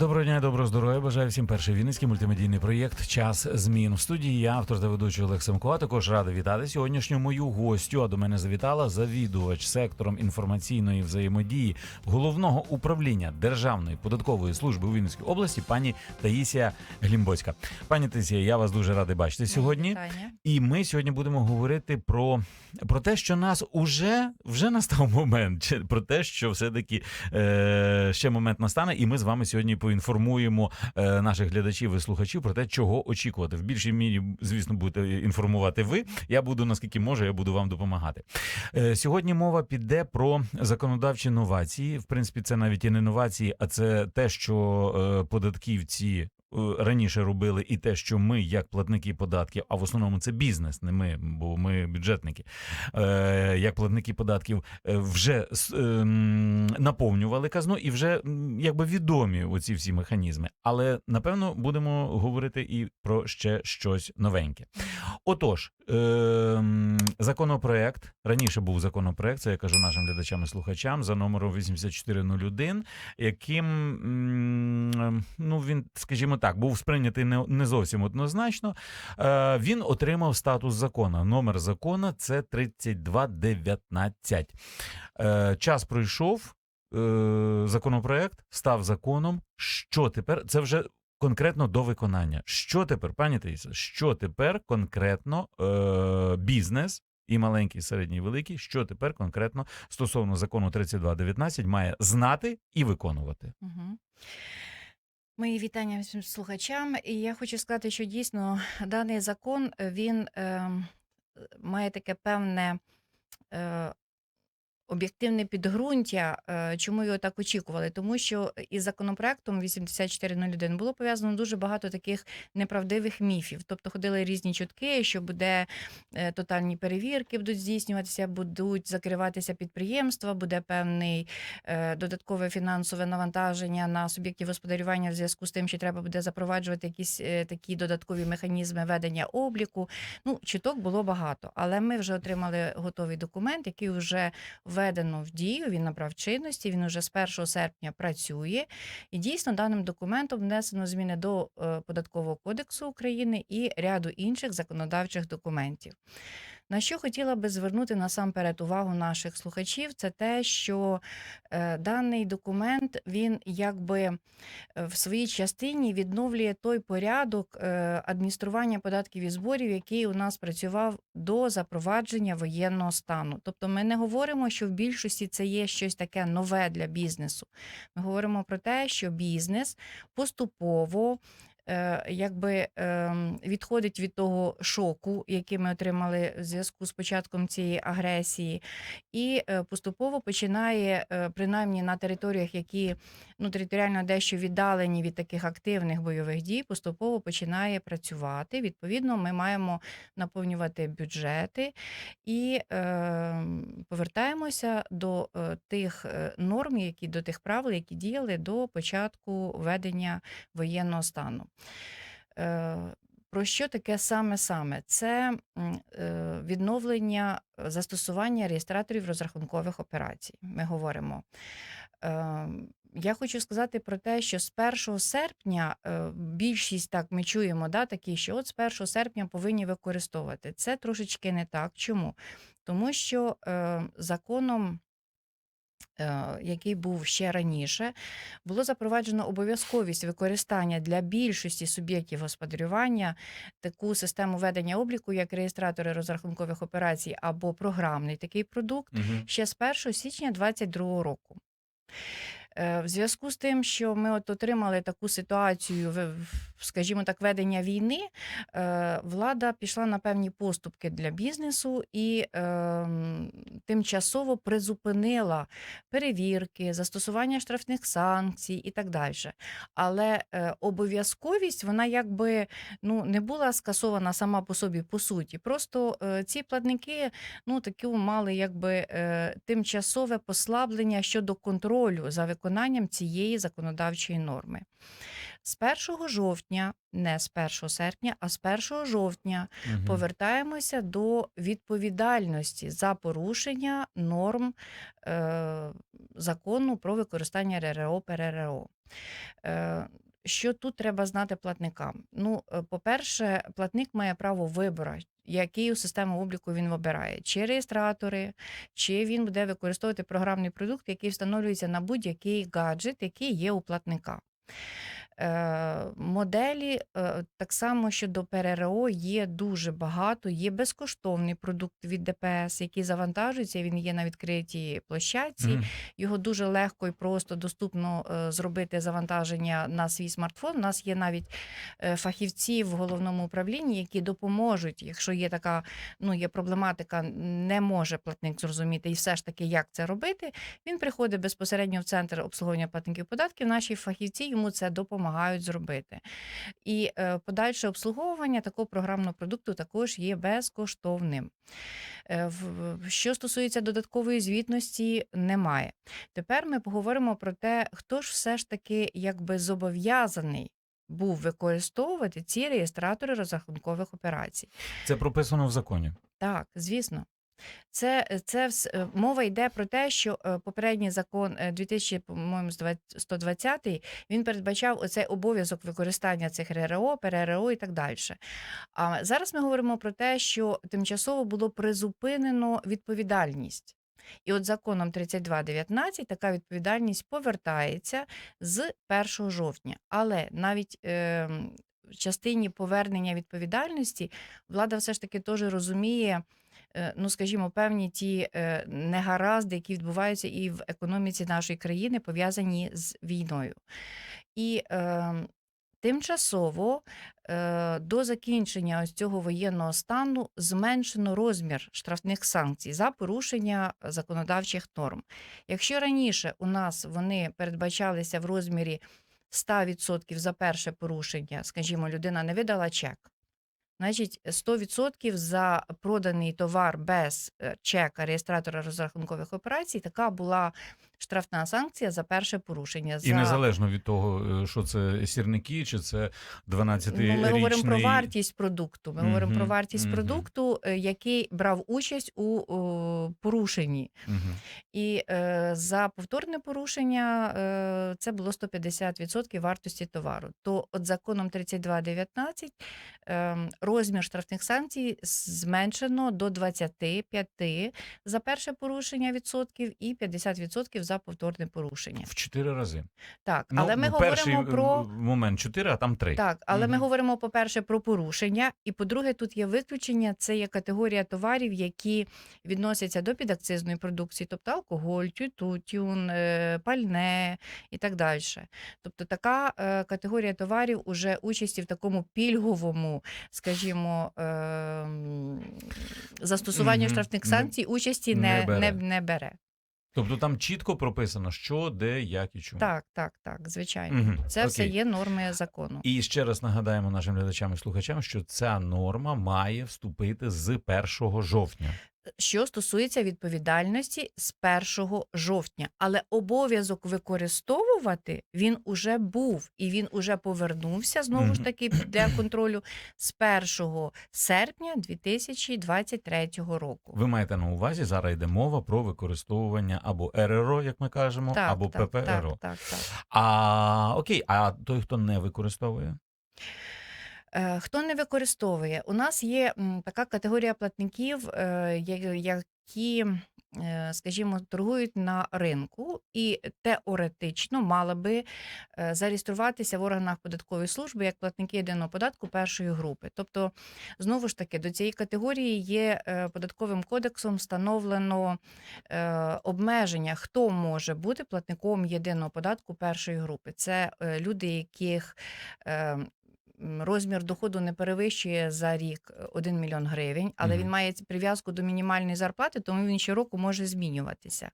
Доброго дня, доброго здоров'я. Бажаю всім перший вінницький мультимедійний проєкт Час змін в студії. Я автор та ведучий Олег Семко. А також радий вітати сьогоднішню мою гостю. А до мене завітала завідувач сектором інформаційної взаємодії головного управління Державної податкової служби у Вінницькій області, пані Таїсія Глімбоцька. Пані Таїсія, я вас дуже радий бачити сьогодні. І ми сьогодні будемо говорити про, про те, що нас уже вже настав момент, про те, що все-таки е, ще момент настане, і ми з вами сьогодні поінформуємо е, наших глядачів і слухачів про те, чого очікувати. В більшій мірі, звісно, будете інформувати ви. Я буду наскільки можу, я буду вам допомагати. Е, сьогодні мова піде про законодавчі новації. В принципі, це навіть і не новації, а це те, що е, податківці раніше робили, і те, що ми, як платники податків, а в основному це бізнес, не ми, бо ми бюджетники, е, як платники податків, е, вже ем, наповнювали казну і вже якби відомі оці всі механізми. Але напевно будемо говорити і про ще щось новеньке. Отож, ем, законопроект раніше був законопроект, це я кажу нашим глядачам і слухачам за номером 8401, яким ну він, скажімо так, був сприйнятий не, не зовсім однозначно. Е, він отримав статус закона. Номер закона це 3219. Е, час пройшов. е, Законопроект став законом. Що тепер? Це вже конкретно до виконання. Що тепер, пані Таїса, що тепер конкретно е, бізнес і маленький, і середній, і великий, що тепер конкретно стосовно закону 3219 має знати і виконувати? Угу. Мої вітання всім слухачам. І я хочу сказати, що дійсно даний закон він е, має таке певне е, об'єктивне підґрунтя, е, чому його так очікували. Тому що із законопроектом 8401 було пов'язано дуже багато таких неправдивих міфів. Тобто ходили різні чутки, що буде е, тотальні перевірки, будуть здійснюватися, будуть закриватися підприємства, буде певний е, додаткове фінансове навантаження на суб'єктів господарювання в зв'язку з тим, що треба буде запроваджувати якісь е, такі додаткові механізми ведення обліку. Ну, чуток було багато, але ми вже отримали готовий документ, який вже введено в дію. Він набрав чинності. Він уже з 1 серпня працює. І дійсно даним документом внесено зміни до е, податкового кодексу України і ряду інших законодавчих документів. На що хотіла би звернути насамперед увагу наших слухачів, це те, що е, даний документ він якби е, в своїй частині відновлює той порядок е, адміністрування податків і зборів, який у нас працював до запровадження воєнного стану. Тобто, ми не говоримо, що в більшості це є щось таке нове для бізнесу. Ми говоримо про те, що бізнес поступово. Е, Якби ем, відходить від того шоку, який ми отримали в зв'язку з початком цієї агресії, і е, поступово починає, е, принаймні на територіях, які ну, територіально дещо віддалені від таких активних бойових дій, поступово починає працювати. Відповідно, ми маємо наповнювати бюджети і е, повертаємося до тих норм, які до тих правил, які діяли до початку введення воєнного стану. Е, про що таке саме саме? Це е, відновлення е, застосування реєстраторів розрахункових операцій. Ми говоримо. Я хочу сказати про те, що з 1 серпня більшість так ми чуємо, да, такі, що от з 1 серпня повинні використовувати. Це трошечки не так. Чому? Тому що законом який був ще раніше, було запроваджено обов'язковість використання для більшості суб'єктів господарювання таку систему ведення обліку, як реєстратори розрахункових операцій або програмний такий продукт ще з 1 січня 2022 року. Е, В зв'язку з тим, що ми от отримали таку ситуацію, скажімо так, ведення війни, е, влада пішла на певні поступки для бізнесу і е, тимчасово призупинила перевірки, застосування штрафних санкцій і так далі. Але е, обов'язковість вона якби ну, не була скасована сама по собі по суті. Просто ці платники ну, такі мали якби тимчасове послаблення щодо контролю за виконанням цієї законодавчої норми. З 1 жовтня, не з 1 серпня, а з 1 жовтня Мгм. повертаємося до відповідальності за порушення норм е, закону про використання РРО ПРРО. Е, що тут треба знати платникам? Ну, е, по-перше, платник має право вибору, який у систему обліку він вибирає, чи реєстратори, чи він буде використовувати програмний продукт, який встановлюється на будь-який гаджет, який є у платника. Е, Моделі е, так само щодо ПРРО є дуже багато. Є безкоштовний продукт від ДПС, який завантажується. Він є на відкритій площадці. Мгм. Його дуже легко і просто доступно е, зробити завантаження на свій смартфон. У нас є навіть фахівці в головному управлінні, які допоможуть, якщо є така ну є проблематика, не може платник зрозуміти і все ж таки, як це робити. Він приходить безпосередньо в центр обслуговування платників податків. Наші фахівці йому це допомагають зробити. І е, подальше обслуговування такого програмного продукту також є безкоштовним. Е, Що стосується додаткової звітності, немає. Тепер ми поговоримо про те, хто ж все ж таки якби зобов'язаний був використовувати ці реєстратори розрахункових операцій. Це прописано в законі. Так, звісно. Це, це вс- е, мова йде про те, що е, попередній закон е, 2120 він передбачав оцей обов'язок використання цих РРО, ПРРО і так далі. А зараз ми говоримо про те, що тимчасово було призупинено відповідальність. І от законом 32.19 така відповідальність повертається з 1 жовтня. Але навіть е, в частині повернення відповідальності влада все ж таки теж розуміє, е, ну скажімо, певні ті е, негаразди, які відбуваються і в економіці нашої країни, пов'язані з війною. І е, тимчасово е, до закінчення ось цього воєнного стану зменшено розмір штрафних санкцій за порушення законодавчих норм. Якщо раніше у нас вони передбачалися в розмірі 100% за перше порушення, скажімо, людина не видала чек. Значить, 100% за проданий товар без е, чека реєстратора розрахункових операцій, така була штрафна санкція за перше порушення. І за... незалежно від того, е, що це сірники, чи це 12-річний... Ну, ми говоримо про вартість продукту. Ми говоримо про вартість мгм. продукту, е, який брав участь у о, порушенні. Мгм. І е, за повторне порушення е, це було 150% вартості товару. То от законом 32.19 е, розмір штрафних санкцій зменшено до 25 за перше порушення відсотків і 50% за повторне порушення. В чотири рази. Так, Ну, але ми перший говоримо про е, момент 4, а там 3. так, але ми говоримо, по-перше, про порушення, і по-друге, тут є виключення. Це є категорія товарів, які відносяться до підакцизної продукції, тобто алкоголь, тютюн, е, пальне і так далі. Тобто така е, категорія товарів уже участі в такому пільговому, скажімо, застосуванню штрафних санкцій участі не не, бере. не, не бере. Тобто там чітко прописано, що, де, як і чому. Так, так, так, звичайно. Мгм. Це все Окей. є норми закону. І ще раз нагадаємо нашим глядачам і слухачам, що ця норма має вступити з 1 жовтня. Що стосується відповідальності з 1 жовтня. Але обов'язок використовувати він уже був і він уже повернувся знову ж таки для контролю з 1 серпня 2023 року. Ви маєте на увазі, зараз йде мова про використовування або РРО, як ми кажемо, або так, ППРО. так, так, так. А окей, а той, хто не використовує? Е, Хто не використовує? У нас є така категорія платників, е, які, е, скажімо, торгують на ринку і теоретично мали би зареєструватися в органах податкової служби як платники єдиного податку першої групи. Тобто, знову ж таки, до цієї категорії є податковим кодексом встановлено обмеження, хто може бути платником єдиного податку першої групи. Це люди, яких розмір доходу не перевищує за рік 1 мільйон гривень, але він має прив'язку до мінімальної зарплати, тому він щороку може змінюватися.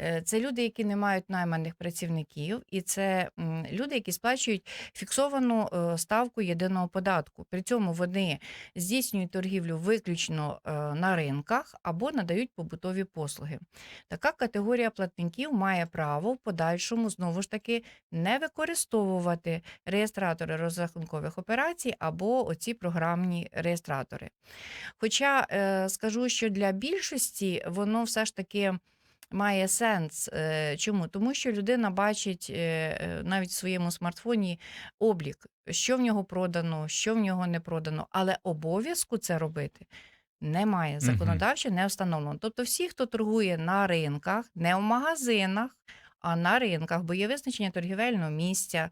Е, Це люди, які не мають найманих працівників, і це люди, які сплачують фіксовану е, ставку єдиного податку. При цьому вони здійснюють торгівлю виключно е, на ринках або надають побутові послуги. Така категорія платників має право в подальшому знову ж таки не використовувати реєстратори розрахункових операцій або оці програмні реєстратори. Хоча е, скажу, що для більшості воно все ж таки. Має сенс. Е, Чому? Тому що людина бачить е, навіть в своєму смартфоні облік, що в нього продано, що в нього не продано, але обов'язку це робити немає. Законодавчо не встановлено. Тобто, всі, хто торгує на ринках, не в магазинах, а на ринках, бо є визначення торгівельного місця.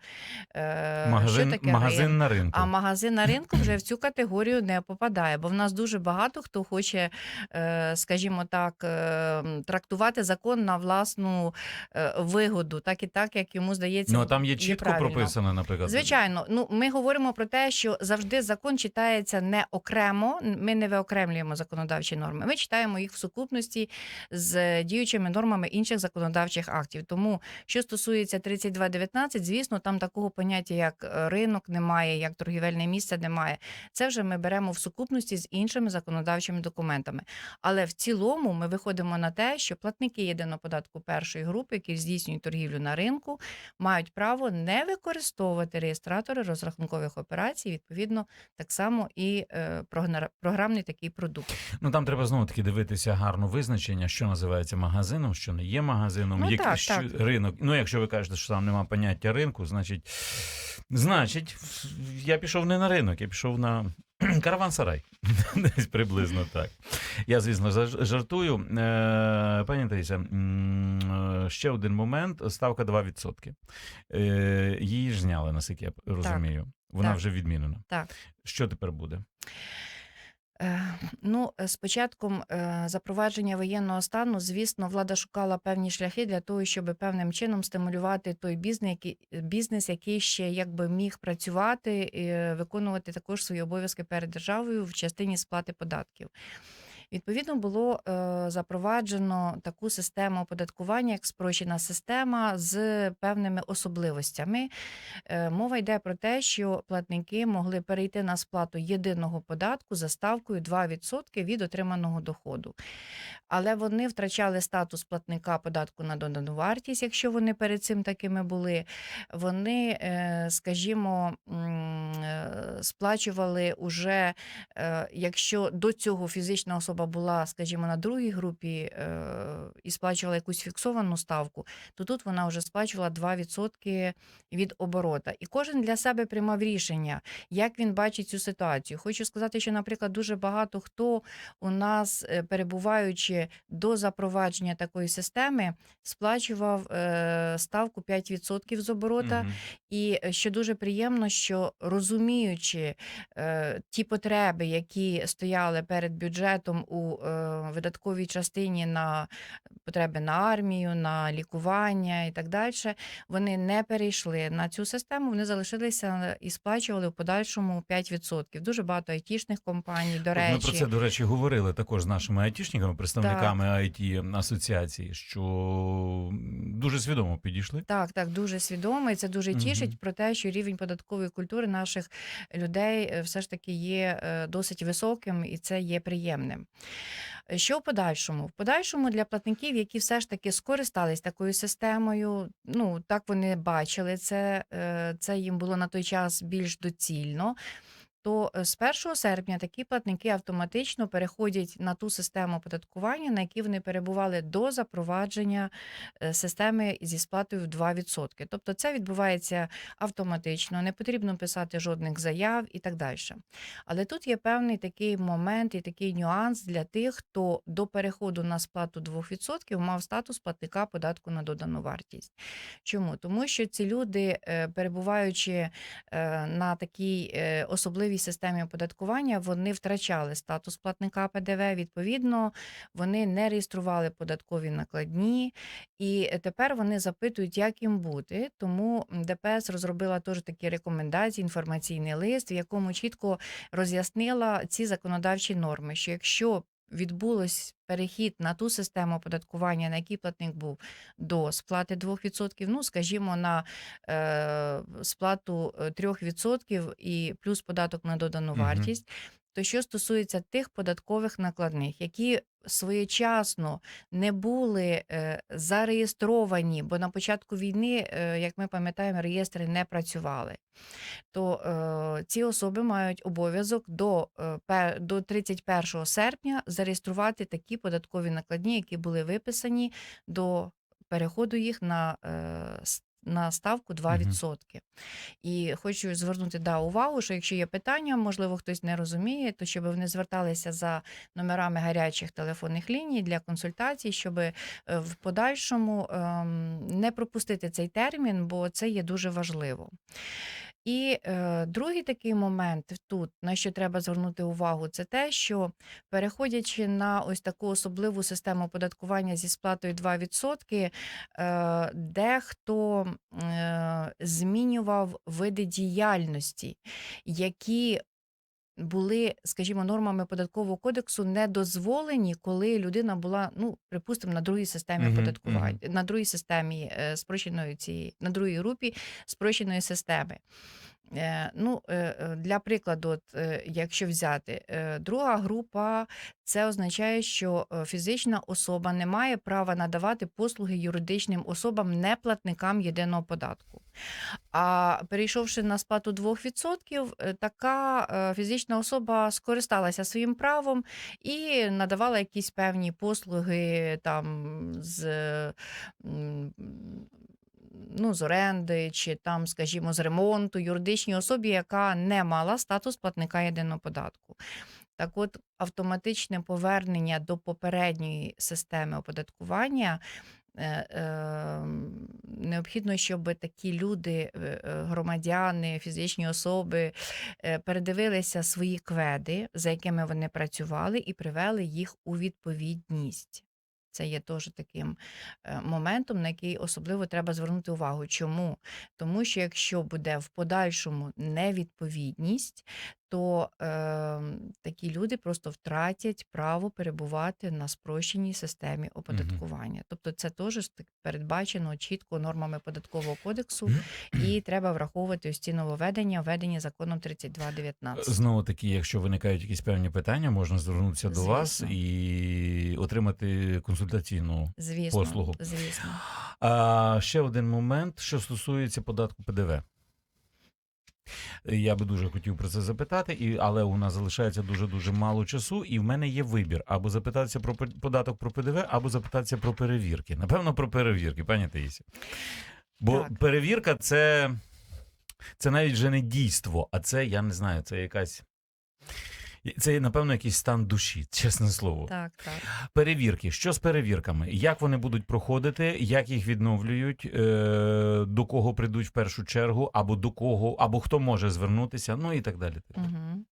е, Магазин, що таке магазин ринок. на ринку. А магазин на ринку вже в цю категорію не попадає, бо в нас дуже багато хто хоче, е, скажімо так, е, трактувати закон на власну е, вигоду, так і так, як йому здається. Ну, а там є чітко правильно. прописано, наприклад. Звичайно, ну ми говоримо про те, що завжди закон читається не окремо. Ми не виокремлюємо законодавчі норми. Ми читаємо їх в сукупності з діючими нормами інших законодавчих актів. Тому, що стосується 32.19, звісно, там такого поняття, як е, ринок, немає, як торгівельне місце немає. Це вже ми беремо в сукупності з іншими законодавчими документами. Але в цілому ми виходимо на те, що платники єдиного податку першої групи, які здійснюють торгівлю на ринку, мають право не використовувати реєстратори розрахункових операцій, відповідно, так само і е, програмний такий продукт. Ну там треба знову таки дивитися гарно визначення, що називається магазином, що не є магазином, Ну, як, так, що, так. Ринок. Ну, якщо ви кажете, що там немає поняття ринку, значить, значить, я пішов не на ринок, я пішов на караван-сарай. Десь приблизно так. Я, звісно, жартую. Е, Пані Таїся, е, ще один момент: ставка 2%. Е, Її ж зняли, наскільки я розумію. Вона Так. вже відмінена. Так. Що тепер буде? Е, Ну, з початком е, запровадження воєнного стану, звісно, влада шукала певні шляхи для того, щоб певним чином стимулювати той бізнес, який, бізнес, який ще якби міг працювати і виконувати також свої обов'язки перед державою в частині сплати податків. Відповідно, було е, запроваджено таку систему оподаткування, як спрощена система з певними особливостями. Е, Мова йде про те, що платники могли перейти на сплату єдиного податку за ставкою 2% від отриманого доходу. Але вони втрачали статус платника податку на додану вартість, якщо вони перед цим такими були. Вони, е, скажімо, сплачували уже, якщо до цього фізична особа була, скажімо, на другій групі е, і сплачувала якусь фіксовану ставку, то тут вона вже сплачувала 2% від оборота. І кожен для себе приймав рішення, як він бачить цю ситуацію. Хочу сказати, що, наприклад, дуже багато хто у нас, е, перебуваючи до запровадження такої системи, сплачував е, ставку 5% з оборота. Мгм. І що дуже приємно, що розуміючи ті потреби, які стояли перед бюджетом у е, видатковій частині на потреби на армію, на лікування і так далі, вони не перейшли на цю систему, вони залишилися і сплачували в подальшому 5%. Дуже багато айтішних компаній, до речі. Ми про це, до речі, говорили також з нашими айтішниками, представниками it асоціації, що дуже свідомо підійшли. Так, так, дуже свідомо, і це дуже тішить про те, що рівень податкової культури наших людей е, все ж таки є е, досить високим, і це є приємним. Е, Що в подальшому? В подальшому для платників, які все ж таки скористались такою системою, ну так вони бачили це, е, це їм було на той час більш доцільно. То е, з 1 серпня такі платники автоматично переходять на ту систему оподаткування, на якій вони перебували до запровадження е, системи зі сплатою в 2%. Тобто це відбувається автоматично, не потрібно писати жодних заяв і так далі. Але тут є певний такий момент і такий нюанс для тих, хто до переходу на сплату 2% мав статус платника податку на додану вартість. Чому? Тому що ці люди, е, перебуваючи на такій особливій новій системі оподаткування вони втрачали статус платника ПДВ. Відповідно, вони не реєстрували податкові накладні, і тепер вони запитують, як їм бути. Тому ДПС розробила теж такі рекомендації, інформаційний лист, в якому чітко роз'яснила ці законодавчі норми, що якщо відбулось перехід на ту систему оподаткування, на якій платник був до сплати 2%, ну скажімо, на е, сплату е, 3% і плюс податок на додану Мгм. вартість. То що стосується тих податкових накладних, які своєчасно не були е, зареєстровані, бо на початку війни, е, як ми пам'ятаємо, реєстри не працювали, то е, ці особи мають обов'язок до, до 31 серпня зареєструвати такі податкові накладні, які були виписані до переходу їх на, на ставку 2%. І хочу звернути да, увагу, що якщо є питання, можливо, хтось не розуміє, то щоб вони зверталися за номерами гарячих телефонних ліній для консультацій, щоб е, в подальшому ем, не пропустити цей термін, бо це є дуже важливо. І е, другий такий момент тут, на що треба звернути увагу, це те, що переходячи на ось таку особливу систему оподаткування зі сплатою 2%, е, дехто е, змінював види діяльності, які були, скажімо, нормами податкового кодексу не дозволені, коли людина була, ну, припустимо, на другій системі Мгм, оподаткування, на другій системі е, спрощеної цієї, на другій групі спрощеної системи. Е, Ну, е, е, для прикладу, от, якщо взяти, друга група, це означає, що фізична особа не має права надавати послуги юридичним особам, не платникам єдиного податку. А перейшовши на сплату 2%, е, така фізична особа скористалася своїм правом і надавала якісь певні послуги там з. Ну, з оренди чи там, скажімо, з ремонту юридичній особі, яка не мала статус платника єдиного податку. Так от, автоматичне повернення до попередньої системи оподаткування е, е, необхідно, щоб такі люди, е, громадяни, фізичні особи передивилися свої кведи, за якими вони працювали, і привели їх у відповідність. Це є теж таким е, моментом, на який особливо треба звернути увагу. Чому? Тому що якщо буде в подальшому невідповідність, то е, такі люди просто втратять право перебувати на спрощеній системі оподаткування. Тобто це теж передбачено чітко нормами податкового кодексу, і треба враховувати ось ці нововведення, введені законом 3219. Знову таки, якщо виникають якісь певні питання, можна звернутися до вас і отримати консультаційну. Звісно, послугу. звісно. А ще один момент, що стосується податку ПДВ. Я би дуже хотів про це запитати, і, але у нас залишається дуже дуже мало часу, і в мене є вибір або запитатися про податок про ПДВ, або запитатися про перевірки. Напевно, про перевірки, пані Таїсі. Бо Так. перевірка це, це навіть вже не дійство, а це, я не знаю, це якась. Це, напевно, якийсь стан душі, чесне слово. Так, так. Перевірки. Що з перевірками? Як вони будуть проходити, як їх відновлюють, е, до кого прийдуть в першу чергу, або до кого, або хто може звернутися, ну і так далі. Угу.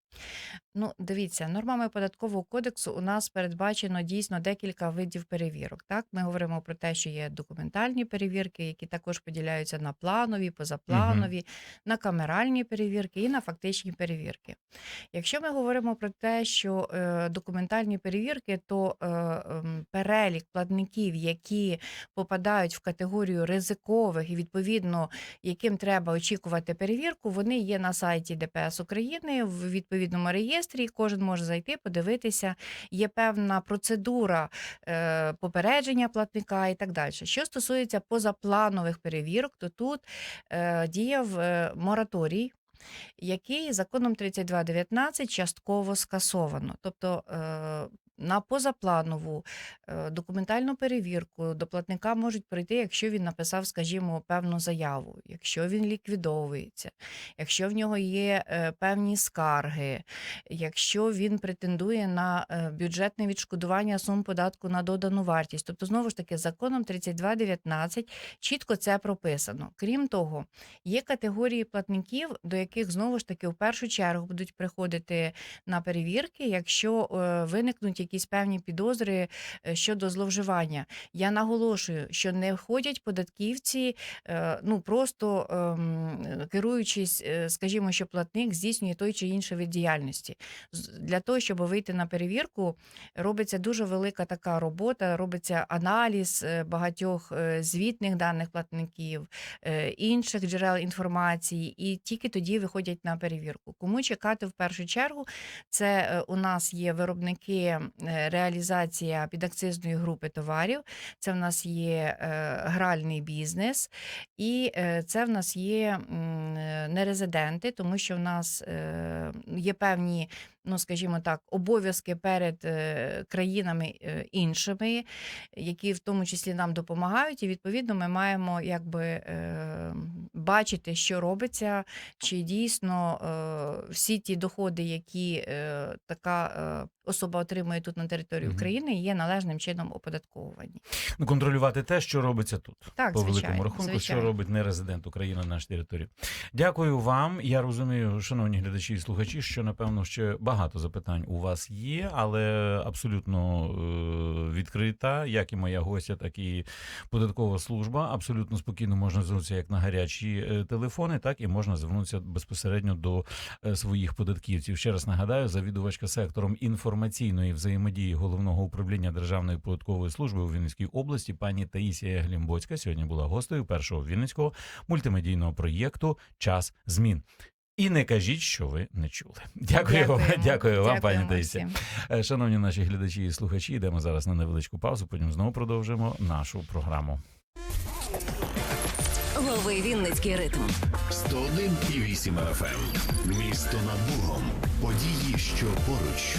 Ну, дивіться, нормами податкового кодексу у нас передбачено дійсно декілька видів перевірок. Так, ми говоримо про те, що є документальні перевірки, які також поділяються на планові, позапланові, на камеральні перевірки і на фактичні перевірки. Якщо ми говоримо про те, що е, документальні перевірки, то е, ем, перелік платників, які попадають в категорію ризикових і відповідно яким треба очікувати перевірку, вони є на сайті ДПС України в відповідному реєстрі. Кожен може зайти, подивитися. Є певна процедура е, попередження платника і так далі. Що стосується позапланових перевірок, то тут е, діяв е, мораторій. Який законом 3219 частково скасовано. Тобто е, на позапланову е, документальну перевірку до платника можуть прийти, якщо він написав, скажімо, певну заяву, якщо він ліквідовується, якщо в нього є е, певні скарги, якщо він претендує на е, бюджетне відшкодування сум податку на додану вартість. Тобто, знову ж таки, законом 3219 чітко це прописано. Крім того, є категорії платників, до яких знову ж таки в першу чергу будуть приходити на перевірки, якщо виникнуть якісь певні підозри е, щодо зловживання. Я наголошую, що не входять податківці, е, ну просто ем, керуючись, е, скажімо, що платник здійснює той чи інший вид діяльності. Для того, щоб вийти на перевірку, робиться дуже велика така робота, робиться аналіз багатьох звітних даних платників, інших джерел інформації, і тільки тоді виходять на перевірку. Кому чекати в першу чергу? Це у нас є виробники реалізація підакцизної групи товарів, це в нас є е, гральний бізнес, і е, це в нас є е, нерезиденти, тому що в нас е, є певні, ну скажімо так, обов'язки перед е, країнами е, іншими, які в тому числі нам допомагають, і відповідно ми маємо якби е, бачити, що робиться, чи дійсно всі ті доходи, які така особа отримує тут на території України, є належним чином оподатковувані. Ну, контролювати те, що робиться тут. Так, по великому рахунку, звичайно. що робить не резидент України на нашій території. Дякую вам. Я розумію, шановні глядачі і слухачі, що напевно ще багато запитань у вас є, але абсолютно е, відкрита, як і моя гостя, так і податкова служба. Абсолютно спокійно можна звернутися як на гарячі е, телефони, так і можна звернутися безпосередньо до е, своїх податківців. Ще раз нагадаю, завідувачка сектором інформаційної взаємодії головного управління Державної податкової служби у Вінницькій області, пані Таїсія Глімбоцька, сьогодні була гостею першого вінницького мультимедійного проєкту Час змін. І не кажіть, що ви не чули. Дякую, вам, дякую, дякую вам, пані всім. Е, Шановні наші глядачі і слухачі, йдемо зараз на невеличку паузу. Потім знову продовжимо нашу програму. Лови Вінницький ритм. 101,8 FM. Місто над Бугом. Події, що поруч.